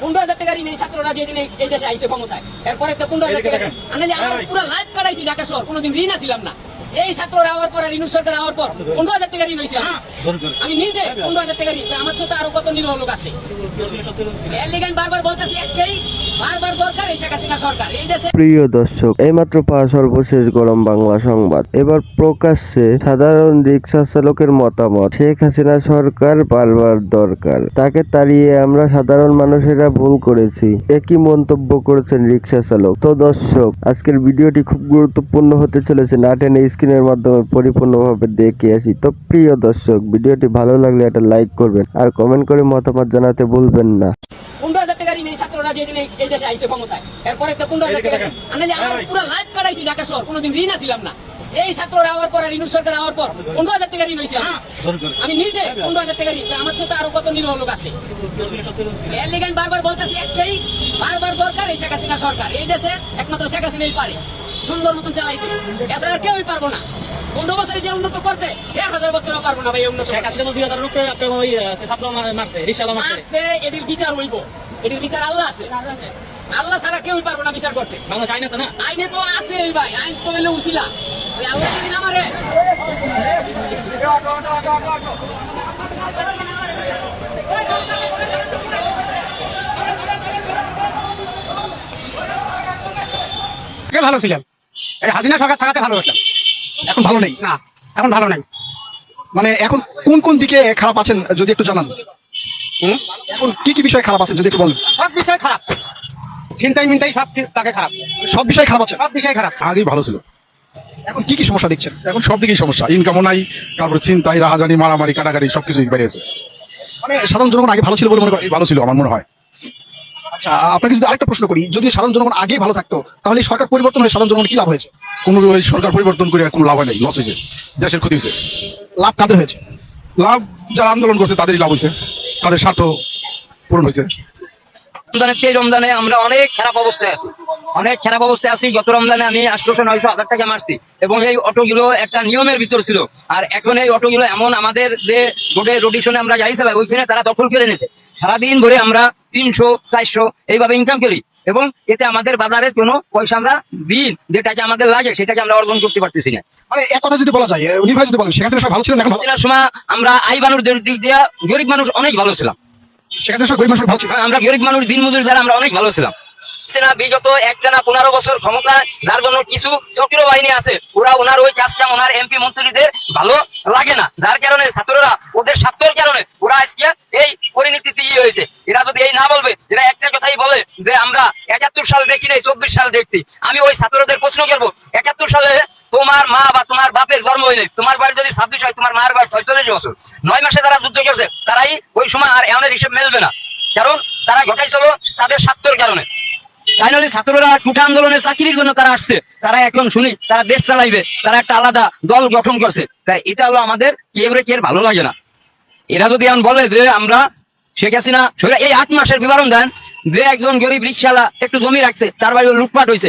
পনেরো হাজার টাকা ঋণ এই ছাত্ররা যেদিন এই- দেশে আইসে ক্ষমতায়। এরপরে একটা পনেরো হাজার টাকা। আমি আমার পুরো লাইফ কাটাইছি ঢাকা শহর কোনোদিন ঋণ আসিলাম না। এই ছাত্ররা আওয়ার পর আর ঋণ সরকার আওয়ার পর পনেরো হাজার টাকা ঋণ হয়েছে। আমার। আমি নিজে পনেরো হাজার টাকা ঋণ আমার সাথে আরও কত নিরহ লোক আছে? এর লেগে আমি বারবার বলতেছি একটাই প্রিয় দর্শক এইমাত্র পাওয়া সর্বশেষ গরম বাংলা সংবাদ। এবার প্রকাশ্যে সাধারণ রিক্সা চালকের মতামত শেখ হাসিনা সরকার বারবার দরকার। তাকে তাড়িয়ে আমরা সাধারণ মানুষেরা ভুল করেছি। একই মন্তব্য করেছেন রিক্সা চালক তো দর্শক আজকের ভিডিওটি খুব গুরুত্বপূর্ণ হতে চলেছে। না টেনে স্ক্রিনের মাধ্যমে পরিপূর্ণভাবে দেখে আসি। তো প্রিয় দর্শক ভিডিওটি ভালো লাগলে একটা লাইক করবেন আর কমেন্ট করে মতামত জানাতে ভুলবেন না। এই ছাত্ররা যেদিন এই- এই দেশে আইসে ক্ষমতায়। এরপরে তো পনেরো হাজার টাকা আমি পুরো লাইফ কাটাইছি ঢাকা শহর কোনোদিন ঋণ আসিলাম না। এই ছাত্ররা আওয়ার পর আর সরকার আওয়ার পর পনেরো হাজার টাকা ঋণ হয়েছে আমি নিজে পনেরো হাজার টাকা ঋণ আমার সাথে আরও কত নিরহ লোক আছে। এর লেগে আমি বারবার বলতেছি একটাই বারবার দরকার এই শেখ হাসিনা সরকার। এই দেশে একমাত্র শেখ হাসিনাই পারে। সুন্দর মতন চালাইতে। এছাড়া কেউই পারব না। পনেরো বছরে যে উন্নত করছে দেড় হাজার বছরও পারব না ভাই উন্নত শেখ হাসিনা তো দুই হাজার লোক আপনার ওই আহ, ছাত্র মারছে রিক্সাওয়ালা মারছে এটির বিচার হইব। এটির বিচার আল্লাহ আছে। আল্লাহ ছাড়া কেউই পারব না বিচার করতে। বাংলাদেশ আইন আছে না? আইনে তো আছে ভাই আইন তো হইলে উচিলা। ওই আল্লাহ যদি না ভালো ছিলাম এই হাসিনা সরকার থাকাতে ভালো এখন ভালো নেই। না এখন ভালো নাই। মানে এখন কোন কোন দিকে খারাপ আছেন যদি একটু জানান। হুম? এখন কি কি বিষয় খারাপ আছে যদি একটু বলেন। সব বিষয় খারাপ। চিন্তাই মিন্তাই সব তাকে খারাপ। সব বিষয় খারাপ আছে? সব বিষয় খারাপ। আগেই ভালো ছিল। এখন কি কি সমস্যা দেখছেন? এখন সব দিকেই সমস্যা। ইনকামও নাই তারপরে চিন্তাই রাহাজানি মারামারি কাটাকাটি সবকিছুই বেড়েছে মানে সাধারণ জনগণ আগে ভালো ছিল বলে মনে করেন ভালো ছিল আমার মনে হয়। আচ্ছা আপনাকে যদি আরেকটা প্রশ্ন করি যদি সাধারণ জনগণ আগে ভালো থাকতো তাহলে সরকার পরিবর্তন হয়ে সাধারণ জনগণ কি লাভ হয়েছে? কোনো ওই সরকার পরিবর্তন করে কোনো লাভ হয় নাই লস হয়েছে দেশের ক্ষতি হয়েছে। লাভ কাদের হয়েছে? লাভ যারা আন্দোলন করছে তাদেরই লাভ হয়েছে তাদের স্বার্থ পূরণ হয়েছে। রমজানের এই রমজানে আমরা অনেক খারাপ অবস্থায় আছি। অনেক খারাপ অবস্থায় আছি গত রমজানে আমি আটশোশো নয়শো হাজার টাকা মারছি এবং এই অটোগুলো একটা নিয়মের ভিতর ছিল। আর এখন এই অটোগুলো এমন আমাদের যে রোডে রোডিশনে আমরা যাই চালাই ওইখানে তারা দখল করে নিয়েছে। সারাদিন ভরে আমরা তিনশো চারশো এইভাবে ইনকাম করি। এবং এতে আমাদের বাজারে কোনো পয়সা আমরা দিন যেটা যে আমাদের লাগে সেটাকে আমরা অর্জন করতে পারতেছি না। মানে এক কথা যদি বলা যায় আহ, বলেন সেখানে সব ভালো ছিলেন এখন? ভালো সময় আমরা আই মানুষ দিক দিয়ে গরিব মানুষ অনেক ভালো ছিলাম। সেক্ষেত্রে সব গরিব মানুষ ভালো ছিল। আমরা গরিব মানুষ দিন মজুরি দ্বারা আমরা অনেক ভালো ছিলাম। সেনা বিগত একটানা পনেরো বছর ক্ষমতা, যার জন্য কিছু চক্র বাহিনী আছে, ওরা ওনার ওই চাষটা ওনার এমপি মন্ত্রীদের ভালো লাগে না। যার কারণে ছাত্ররা ওদের স্বার্থের কারণে ওরা আজকে এই পরিণতিতে ইয়ে হয়েছে। এরা যদি এই না বলবে, এরা একটা কথাই বলে যে, আমরা একাত্তর সাল দেখি নাই, চব্বিশ সাল দেখছি। আমি ওই ছাত্রদের প্রশ্ন করব, একাত্তর সালে তোমার মা বা তোমার বাপের জন্ম হয়নি তোমার বাড়ি যদি ছাব্বিশ হয়, তোমার মায়ের বাড়ি ছয়চল্লিশ বছর। নয় মাসে যারা যুদ্ধ করছে, তারাই ওই সময় আর এমনের হিসেব মেলবে না। কারণ তারা ঘটাইছিল তাদের স্বার্থের কারণে। ফাইনালি ছাত্ররা টুটা আন্দোলনের চাকরির জন্য তারা আসছে। তারা এখন শুনি, তারা দেশ চালাইবে, তারা একটা আলাদা দল গঠন করছে। তাই এটা হলো আমাদের কেউরে কেউ ভালো লাগে না। এরা যদি এখন বলে যে আমরা শেখ হাসিনা, এই আট মাসের বিবরণ দেন, যে একজন গরিব রিক্সালা একটু জমি রাখছে, তার বাড়ি লুটপাট হয়েছে